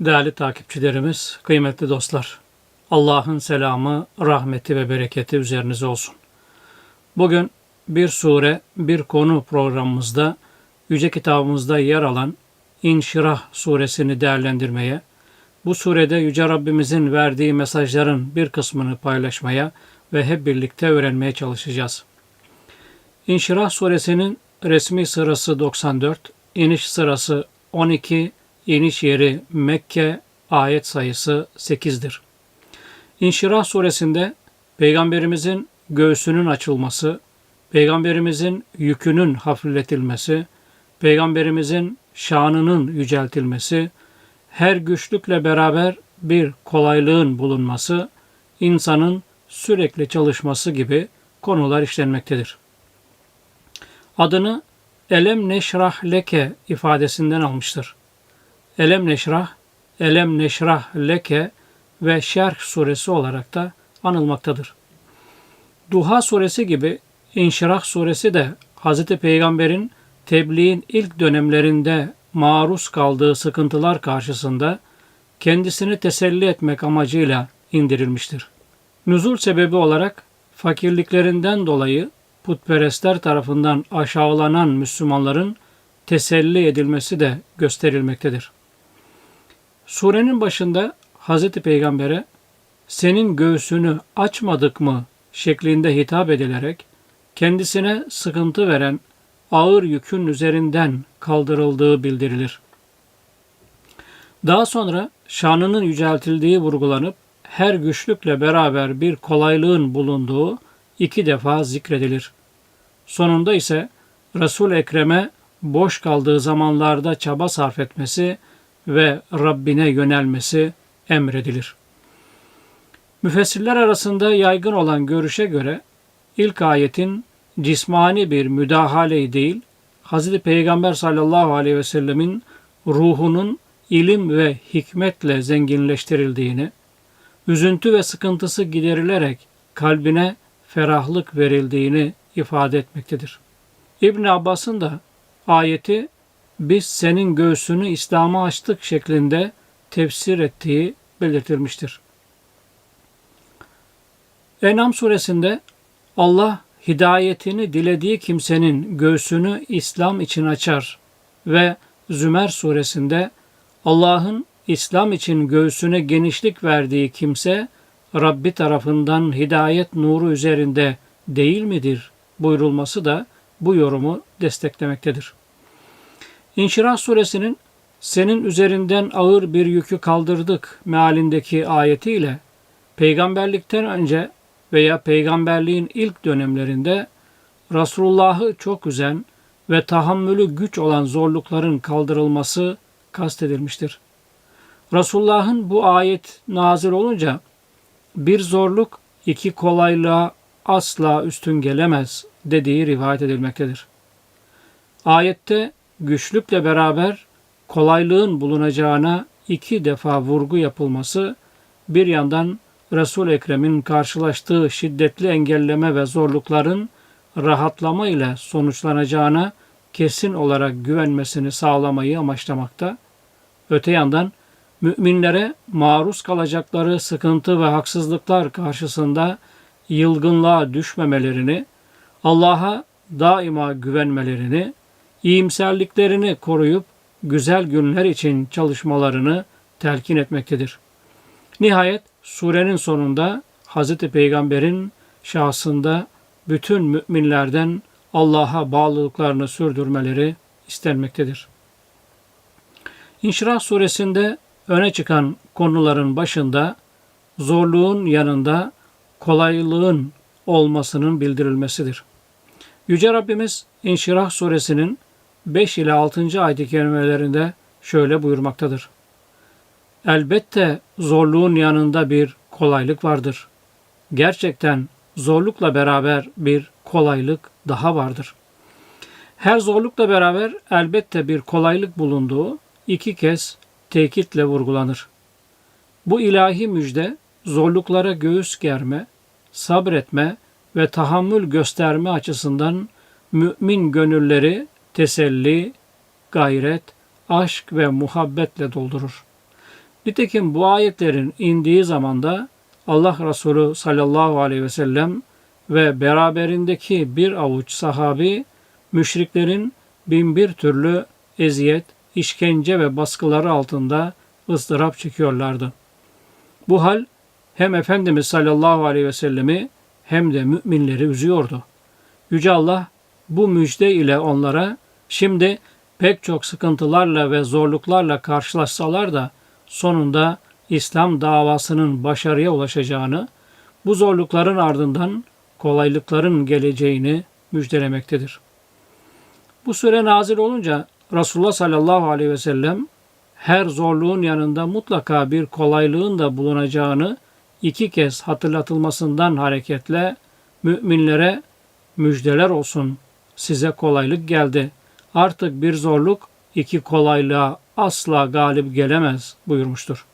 Değerli takipçilerimiz, kıymetli dostlar, Allah'ın selamı, rahmeti ve bereketi üzerinize olsun. Bugün bir sure, bir konu programımızda Yüce Kitabımızda yer alan İnşirah suresini değerlendirmeye, bu surede Yüce Rabbimizin verdiği mesajların bir kısmını paylaşmaya ve hep birlikte öğrenmeye çalışacağız. İnşirah suresinin resmi sırası 94, iniş sırası 12, iniş yeri Mekke, ayet sayısı 8'dir. İnşirah suresinde Peygamberimizin göğsünün açılması, Peygamberimizin yükünün hafifletilmesi, Peygamberimizin şanının yüceltilmesi, her güçlükle beraber bir kolaylığın bulunması, insanın sürekli çalışması gibi konular işlenmektedir. Adını Elem neşrah leke ifadesinden almıştır. Elem neşrah, Elem neşrah leke ve Şerh suresi olarak da anılmaktadır. Duha suresi gibi İnşirah suresi de Hz. Peygamber'in tebliğin ilk dönemlerinde maruz kaldığı sıkıntılar karşısında kendisini teselli etmek amacıyla indirilmiştir. Nüzul sebebi olarak fakirliklerinden dolayı putperestler tarafından aşağılanan Müslümanların teselli edilmesi de gösterilmektedir. Surenin başında Hz. Peygamber'e senin göğsünü açmadık mı şeklinde hitap edilerek kendisine sıkıntı veren ağır yükün üzerinden kaldırıldığı bildirilir. Daha sonra şanının yüceltildiği vurgulanıp her güçlükle beraber bir kolaylığın bulunduğu iki defa zikredilir. Sonunda ise Resul Ekrem'e boş kaldığı zamanlarda çaba sarf etmesi ve Rabbine yönelmesi emredilir. Müfessirler arasında yaygın olan görüşe göre ilk ayetin cismani bir müdahale değil, Hz. Peygamber sallallahu aleyhi ve sellemin ruhunun ilim ve hikmetle zenginleştirildiğini, üzüntü ve sıkıntısı giderilerek kalbine ferahlık verildiğini ifade etmektedir. İbn Abbas'ın da ayeti biz senin göğsünü İslam'a açtık şeklinde tefsir ettiği belirtilmiştir. Enam suresinde Allah hidayetini dilediği kimsenin göğsünü İslam için açar ve Zümer suresinde Allah'ın İslam için göğsüne genişlik verdiği kimse Rabbi tarafından hidayet nuru üzerinde değil midir buyurulması da bu yorumu desteklemektedir. İnşirah suresinin senin üzerinden ağır bir yükü kaldırdık mealindeki ayetiyle peygamberlikten önce veya peygamberliğin ilk dönemlerinde Resulullah'ı çok üzen ve tahammülü güç olan zorlukların kaldırılması kastedilmiştir. Resulullah'ın bu ayet nazil olunca bir zorluk iki kolaylığa asla üstün gelemez dediği rivayet edilmektedir. Ayette güçlükle beraber kolaylığın bulunacağına iki defa vurgu yapılması bir yandan Resul Ekrem'in karşılaştığı şiddetli engelleme ve zorlukların rahatlama ile sonuçlanacağına kesin olarak güvenmesini sağlamayı amaçlamakta. Öte yandan müminlere maruz kalacakları sıkıntı ve haksızlıklar karşısında yılgınlığa düşmemelerini, Allah'a daima güvenmelerini, iyimserliklerini koruyup güzel günler için çalışmalarını telkin etmektedir. Nihayet surenin sonunda Hz. Peygamber'in şahsında bütün müminlerden Allah'a bağlılıklarını sürdürmeleri istenmektedir. İnşirah suresinde öne çıkan konuların başında zorluğun yanında kolaylığın olmasının bildirilmesidir. Yüce Rabbimiz İnşirah suresinin 5 ile 6. ayet-i kerimelerinde şöyle buyurmaktadır. Elbette zorluğun yanında bir kolaylık vardır. Gerçekten zorlukla beraber bir kolaylık daha vardır. Her zorlukla beraber elbette bir kolaylık bulunduğu iki kez tekitle vurgulanır. Bu ilahi müjde zorluklara göğüs germe, sabretme ve tahammül gösterme açısından mümin gönülleri teselli, gayret, aşk ve muhabbetle doldurur. Nitekim bu ayetlerin indiği zamanda Allah Resulü sallallahu aleyhi ve sellem ve beraberindeki bir avuç sahabi müşriklerin binbir türlü eziyet, işkence ve baskıları altında ızdırap çekiyorlardı. Bu hal hem Efendimiz sallallahu aleyhi ve sellemi hem de müminleri üzüyordu. Yüce Allah bu müjde ile onlara şimdi pek çok sıkıntılarla ve zorluklarla karşılaşsalar da sonunda İslam davasının başarıya ulaşacağını, bu zorlukların ardından kolaylıkların geleceğini müjdelemektedir. Bu süre nazil olunca Resulullah sallallahu aleyhi ve sellem her zorluğun yanında mutlaka bir kolaylığın da bulunacağını iki kez hatırlatılmasından hareketle müminlere müjdeler olsun size kolaylık geldi. Artık bir zorluk iki kolaylığa asla galip gelemez buyurmuştur.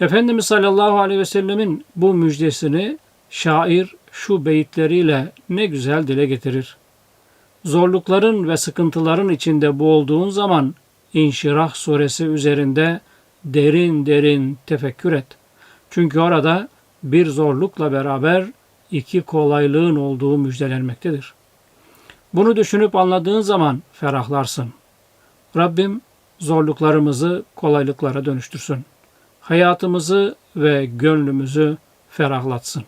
Efendimiz sallallahu aleyhi ve sellemin bu müjdesini şair şu beyitleriyle ne güzel dile getirir. Zorlukların ve sıkıntıların içinde boğulduğun zaman İnşirah suresi üzerinde derin derin tefekkür et. Çünkü orada bir zorlukla beraber iki kolaylığın olduğu müjdelenmektedir. Bunu düşünüp anladığın zaman ferahlarsın. Rabbim zorluklarımızı kolaylıklara dönüştürsün. Hayatımızı ve gönlümüzü ferahlatsın.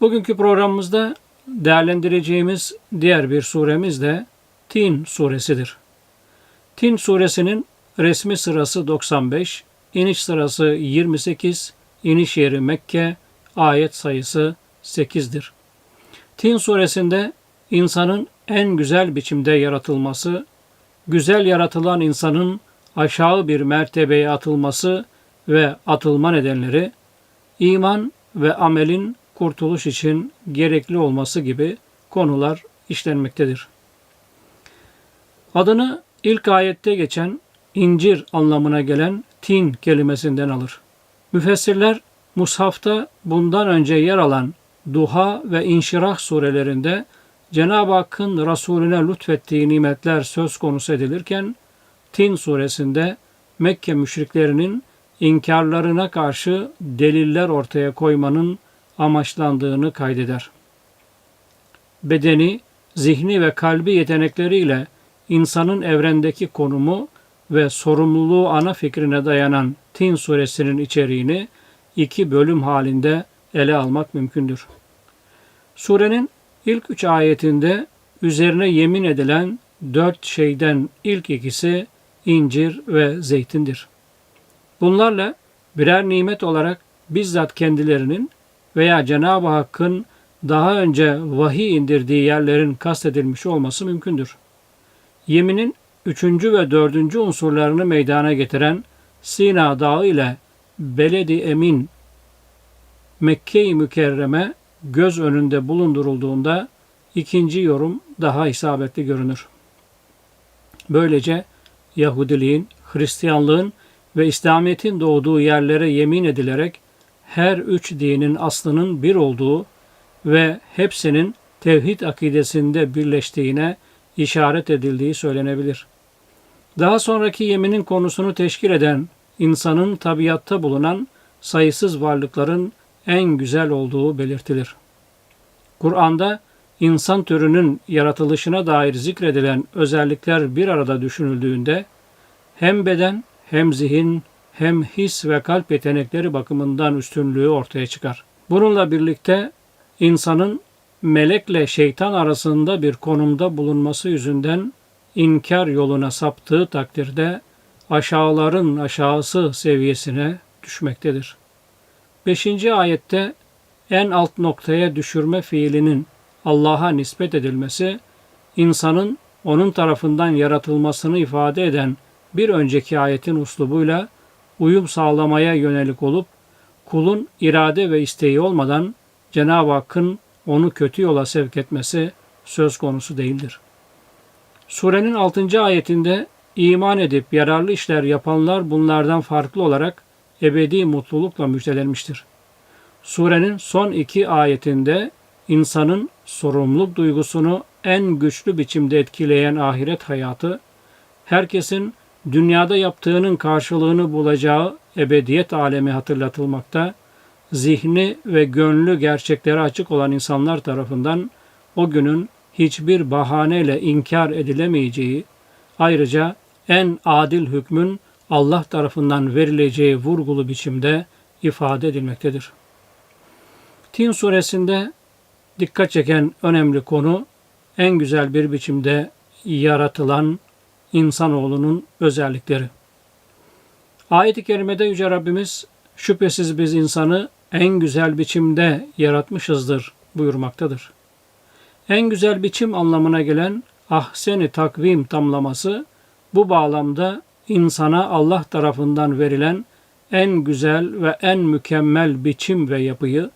Bugünkü programımızda değerlendireceğimiz diğer bir suremiz de Tin suresidir. Tin suresinin resmi sırası 95, iniş sırası 28, iniş yeri Mekke, ayet sayısı 8'dir. Tin suresinde insanın en güzel biçimde yaratılması, güzel yaratılan insanın aşağı bir mertebeye atılması ve atılma nedenleri, iman ve amelin kurtuluş için gerekli olması gibi konular işlenmektedir. Adını ilk ayette geçen incir anlamına gelen tin kelimesinden alır. Müfessirler Mushaf'ta bundan önce yer alan Duha ve İnşirah surelerinde Cenab-ı Hakk'ın Resulüne lütfettiği nimetler söz konusu edilirken Tin suresinde Mekke müşriklerinin inkarlarına karşı deliller ortaya koymanın amaçlandığını kaydeder. Bedeni, zihni ve kalbi yetenekleriyle insanın evrendeki konumu ve sorumluluğu ana fikrine dayanan Tin suresinin içeriğini iki bölüm halinde ele almak mümkündür. Surenin ilk üç ayetinde üzerine yemin edilen dört şeyden ilk ikisi incir ve zeytindir. Bunlarla birer nimet olarak bizzat kendilerinin veya Cenab-ı Hakk'ın daha önce vahiy indirdiği yerlerin kastedilmiş olması mümkündür. Yeminin üçüncü ve dördüncü unsurlarını meydana getiren Sina Dağı ile Beledi Emin Mekke-i Mükerreme göz önünde bulundurulduğunda ikinci yorum daha isabetli görünür. Böylece Yahudiliğin, Hristiyanlığın ve İslamiyet'in doğduğu yerlere yemin edilerek her üç dinin aslının bir olduğu ve hepsinin tevhid akidesinde birleştiğine işaret edildiği söylenebilir. Daha sonraki yeminin konusunu teşkil eden insanın tabiatta bulunan sayısız varlıkların en güzel olduğu belirtilir. Kur'an'da insan türünün yaratılışına dair zikredilen özellikler bir arada düşünüldüğünde hem beden hem zihin hem his ve kalp yetenekleri bakımından üstünlüğü ortaya çıkar. Bununla birlikte insanın melekle şeytan arasında bir konumda bulunması yüzünden inkar yoluna saptığı takdirde aşağıların aşağısı seviyesine düşmektedir. 5. ayette en alt noktaya düşürme fiilinin Allah'a nispet edilmesi, insanın onun tarafından yaratılmasını ifade eden bir önceki ayetin uslubuyla uyum sağlamaya yönelik olup kulun irade ve isteği olmadan Cenab-ı Hakk'ın onu kötü yola sevk etmesi söz konusu değildir. Surenin 6. ayetinde iman edip yararlı işler yapanlar bunlardan farklı olarak ebedi mutlulukla müjdelenmiştir. Surenin son iki ayetinde insanın sorumluluk duygusunu en güçlü biçimde etkileyen ahiret hayatı, herkesin dünyada yaptığının karşılığını bulacağı ebediyet alemi hatırlatılmakta, zihni ve gönlü gerçeklere açık olan insanlar tarafından o günün hiçbir bahaneyle inkar edilemeyeceği, ayrıca en adil hükmün Allah tarafından verileceği vurgulu biçimde ifade edilmektedir. Tin suresinde dikkat çeken önemli konu en güzel bir biçimde yaratılan insanoğlunun özellikleri. Ayet-i kerimede Yüce Rabbimiz şüphesiz biz insanı en güzel biçimde yaratmışızdır buyurmaktadır. En güzel biçim anlamına gelen ahseni takvim tamlaması bu bağlamda insana Allah tarafından verilen en güzel ve en mükemmel biçim ve yapıyı,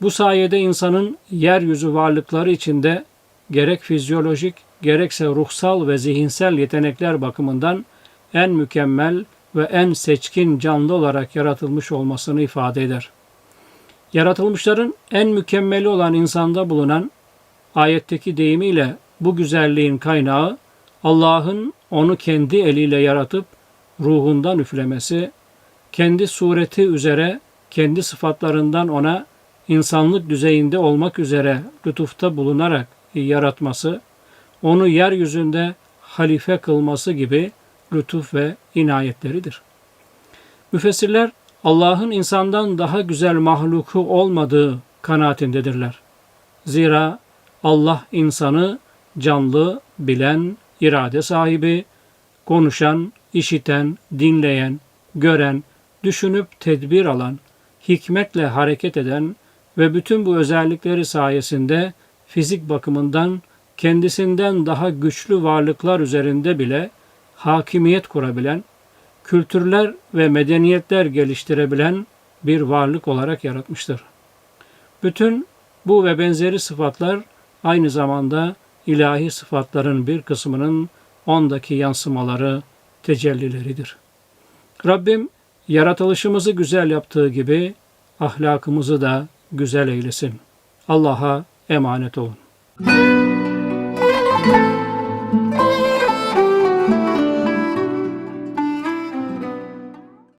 bu sayede insanın yeryüzü varlıkları içinde gerek fizyolojik gerekse ruhsal ve zihinsel yetenekler bakımından en mükemmel ve en seçkin canlı olarak yaratılmış olmasını ifade eder. Yaratılmışların en mükemmeli olan insanda bulunan ayetteki deyimiyle bu güzelliğin kaynağı Allah'ın onu kendi eliyle yaratıp ruhundan üflemesi, kendi sureti üzere kendi sıfatlarından ona insanlık düzeyinde olmak üzere lütufta bulunarak yaratması, onu yeryüzünde halife kılması gibi lütuf ve inayetleridir. Müfessirler Allah'ın insandan daha güzel mahluku olmadığı kanaatindedirler. Zira Allah insanı canlı, bilen, irade sahibi, konuşan, işiten, dinleyen, gören, düşünüp tedbir alan, hikmetle hareket eden ve bütün bu özellikleri sayesinde fizik bakımından kendisinden daha güçlü varlıklar üzerinde bile hakimiyet kurabilen, kültürler ve medeniyetler geliştirebilen bir varlık olarak yaratmıştır. Bütün bu ve benzeri sıfatlar aynı zamanda ilahi sıfatların bir kısmının ondaki yansımaları, tecellileridir. Rabbim yaratılışımızı güzel yaptığı gibi ahlakımızı da güzel eylesin. Allah'a emanet olun.